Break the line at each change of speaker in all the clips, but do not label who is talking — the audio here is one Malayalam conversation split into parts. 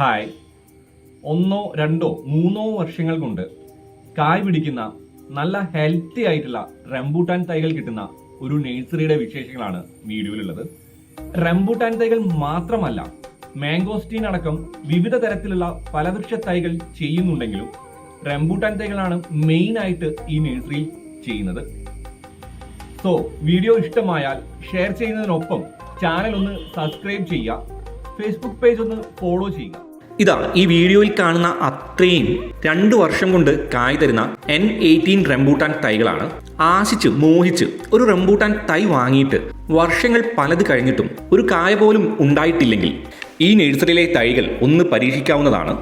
ഹായ്. ഒന്നോ രണ്ടോ മൂന്നോ വർഷങ്ങൾ കൊണ്ട് കായ് പിടിക്കുന്ന നല്ല ഹെൽത്തി ആയിട്ടുള്ള റംബൂട്ടാൻ തൈകൾ കിട്ടുന്ന ഒരു നഴ്സറിയുടെ വിശേഷങ്ങളാണ് വീഡിയോയിലുള്ളത്. റംബൂട്ടാൻ തൈകൾ മാത്രമല്ല മാംഗോസ്റ്റീൻ അടക്കം വിവിധ തരത്തിലുള്ള ഫലവൃക്ഷ തൈകൾ ചെയ്യുന്നുണ്ടെങ്കിലും റംബൂട്ടാൻ തൈകളാണ് മെയിൻ ആയിട്ട് ഈ നഴ്സറിയിൽ ചെയ്യുന്നത്. സോ വീഡിയോ ഇഷ്ടമായാൽ ഷെയർ ചെയ്യുന്നതിനൊപ്പം ചാനൽ ഒന്ന് സബ്സ്ക്രൈബ് ചെയ്യുക ഫേസ്ബുക്ക് പേജ് ഒന്ന് ഫോളോ ചെയ്യുക.
ഇതാ ഈ വീഡിയോയിൽ കാണുന്ന അത്രയും രണ്ട് വർഷം കൊണ്ട് കായ് തരുന്ന എൻ എയ്റ്റീൻ റംബൂട്ടാൻ തൈകളാണ്. ആശിച്ച് മോഹിച്ച് ഒരു റംബൂട്ടാൻ തൈ വാങ്ങിയിട്ട് വർഷങ്ങൾ പലത് കഴിഞ്ഞിട്ടും ഒരു കായ പോലും ഉണ്ടായിട്ടില്ലെങ്കിൽ ഈ നഴ്സറിയിലെ തൈകൾ ഒന്ന് പരീക്ഷിക്കാവുന്നതാണ്.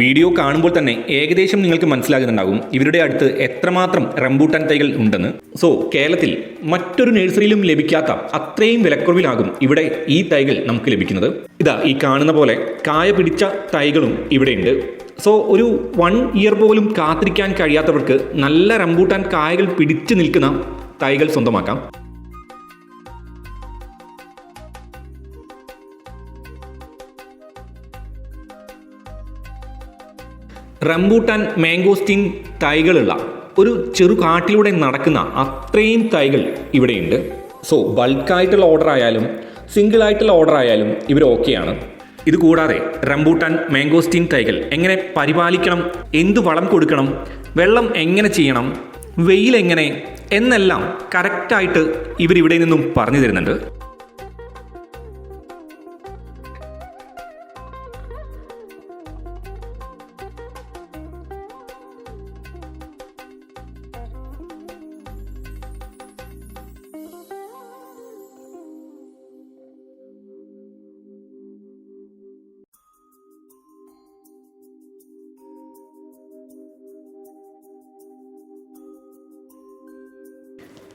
വീഡിയോ കാണുമ്പോൾ തന്നെ ഏകദേശം നിങ്ങൾക്ക് മനസ്സിലാകുന്നുണ്ടാകും ഇവരുടെ അടുത്ത് എത്രമാത്രം റംബൂട്ടാൻ തൈകൾ ഉണ്ടെന്ന്. സോ കേരളത്തിൽ മറ്റൊരു നഴ്സറിയിലും ലഭിക്കാത്ത അത്രയും വിലക്കുറവിലാകും ഇവിടെ ഈ തൈകൾ നമുക്ക് ലഭിക്കുന്നത്. ഇതാ ഈ കാണുന്ന പോലെ കായ പിടിച്ച തൈകളും ഇവിടെയുണ്ട് സോ ഒരു വൺ ഇയർ പോലും കാത്തിരിക്കാൻ കഴിയാത്തവർക്ക് നല്ല റംബൂട്ടാൻ കായകൾ പിടിച്ചു നിൽക്കുന്ന തൈകൾ സ്വന്തമാക്കാം. റംബൂട്ടാൻ മാംഗോസ്റ്റീൻ തൈകളുള്ള ഒരു ചെറു കാട്ടിലൂടെ നടക്കുന്ന അത്രയും തൈകൾ ഇവിടെയുണ്ട്. സോ ബൾക്കായിട്ടുള്ള ഓർഡർ ആയാലും സിംഗിൾ ആയിട്ടുള്ള ഓർഡർ ആയാലും ഇവർ ഓക്കെയാണ് ഇതുകൂടാതെ റംബൂട്ടാൻ മാംഗോസ്റ്റീൻ തൈകൾ എങ്ങനെ പരിപാലിക്കണം എന്തു വളം കൊടുക്കണം വെള്ളം എങ്ങനെ ചെയ്യണം വെയിൽ എങ്ങനെ എന്നെല്ലാം കറക്റ്റായിട്ട് ഇവരിവിടെ നിന്നും പറഞ്ഞു തരുന്നുണ്ട്.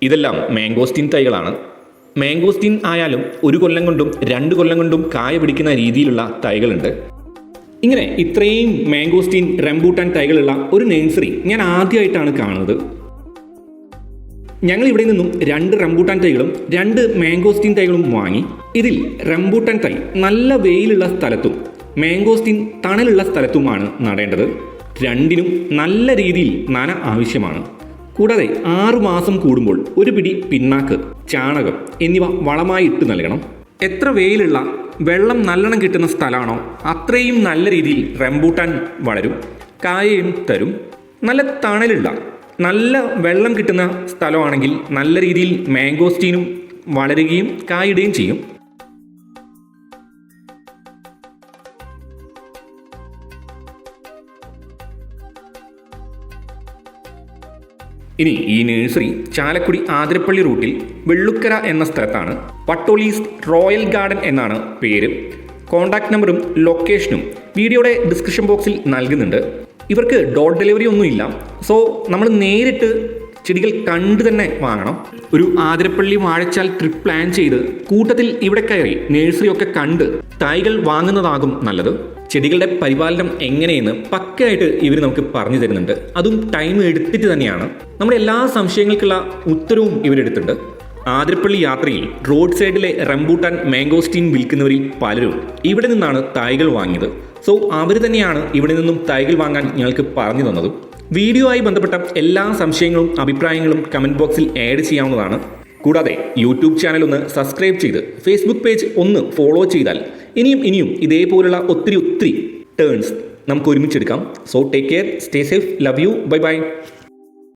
ഇതെല്ലാം മാംഗോസ്റ്റീൻ തൈകളാണ്. മാംഗോസ്റ്റീൻ ആയാലും ഒരു കൊല്ലം കൊണ്ടും രണ്ട് കൊല്ലം കൊണ്ടും കായ പിടിക്കുന്ന രീതിയിലുള്ള തൈകളുണ്ട്. ഇങ്ങനെ ഇത്രയും മാംഗോസ്റ്റീൻ റംബൂട്ടാൻ തൈകളുള്ള ഒരു നഴ്സറി ഞാൻ ആദ്യമായിട്ടാണ് കാണുന്നത്. ഞങ്ങൾ ഇവിടെ നിന്നും രണ്ട് റംബൂട്ടാൻ തൈകളും രണ്ട് മാംഗോസ്റ്റീൻ തൈകളും വാങ്ങി. ഇതിൽ റംബൂട്ടാൻ തൈ നല്ല വെയിലുള്ള സ്ഥലത്തും മാംഗോസ്റ്റീൻ തണലുള്ള സ്ഥലത്തുമാണ് നടേണ്ടത്. രണ്ടിനും നല്ല രീതിയിൽ നന ആവശ്യമാണ്. കൂടാതെ ആറുമാസം കൂടുമ്പോൾ ഒരു പിടി പിണ്ണാക്ക് ചാണകം എന്നിവ വളമായി ഇട്ട് നൽകണം. എത്ര വെയിലുള്ള വെള്ളം നല്ലോണം കിട്ടുന്ന സ്ഥലമാണോ അത്രയും നല്ല രീതിയിൽ റംബൂട്ടാൻ വളരും കായയും തരും. നല്ല തണലുള്ള നല്ല വെള്ളം കിട്ടുന്ന സ്ഥലമാണെങ്കിൽ നല്ല രീതിയിൽ മാംഗോസ്റ്റീനും വളരുകയും കായിടുകയും ചെയ്യും. ഇനി ഈ നഴ്സറി ചാലക്കുടി ആതിരപ്പള്ളി റൂട്ടിൽ വെള്ളുക്കര എന്ന സ്ഥലത്താണ് പട്ടോളീസ് റോയൽ ഗാർഡൻ എന്നാണ് പേര്. കോൺടാക്ട് നമ്പറും ലൊക്കേഷനും വീഡിയോയുടെ ഡിസ്ക്രിപ്ഷൻ ബോക്സിൽ നൽകുന്നുണ്ട്. ഇവർക്ക് ഡോർ ഡെലിവറി ഒന്നുമില്ല സോ നമ്മൾ നേരിട്ട് ചെടികൾ കണ്ടു തന്നെ വാങ്ങണം. ഒരു ആതിരപ്പള്ളി വാഴച്ചാൽ ട്രിപ്പ് പ്ലാൻ ചെയ്ത് കൂട്ടത്തിൽ ഇവിടെ കയറി നഴ്സറി ഒക്കെ കണ്ട് തൈകൾ വാങ്ങുന്നതാകും നല്ലത്. ചെടികളുടെ പരിപാലനം എങ്ങനെയെന്ന് പക്കയായിട്ട് ഇവർ നമുക്ക് പറഞ്ഞു തരുന്നുണ്ട്. അതും ടൈം എടുത്തിട്ട് തന്നെയാണ്. നമ്മുടെ എല്ലാ സംശയങ്ങൾക്കുള്ള ഉത്തരവും ഇവരെടുത്തിട്ടുണ്ട്. ആതിരപ്പള്ളി യാത്രയിൽ റോഡ് സൈഡിലെ റംബൂട്ടാൻ മാംഗോസ്റ്റീൻ വിൽക്കുന്നവരിൽ പലരും ഇവിടെ നിന്നാണ് തൈകൾ വാങ്ങിയത്. സോ അവർ തന്നെയാണ് ഇവിടെ നിന്നും തൈകൾ വാങ്ങാൻ ഞങ്ങൾക്ക് പറഞ്ഞു തന്നതും. വീഡിയോ ആയി ബന്ധപ്പെട്ട എല്ലാ സംശയങ്ങളും അഭിപ്രായങ്ങളും കമന്റ് ബോക്സിൽ ആഡ് ചെയ്യാവുന്നതാണ്. കൂടാതെ യൂട്യൂബ് ചാനൽ ഒന്ന് സബ്സ്ക്രൈബ് ചെയ്ത് ഫേസ്ബുക്ക് പേജ് ഒന്ന് ഫോളോ ചെയ്താൽ ഇനിയും ഇനിയും ഇതേപോലുള്ള ഒത്തിരി ഒത്തിരി ടേൺസ് നമുക്ക് ഒരുമിച്ചെടുക്കാം. So take care stay safe love you bye bye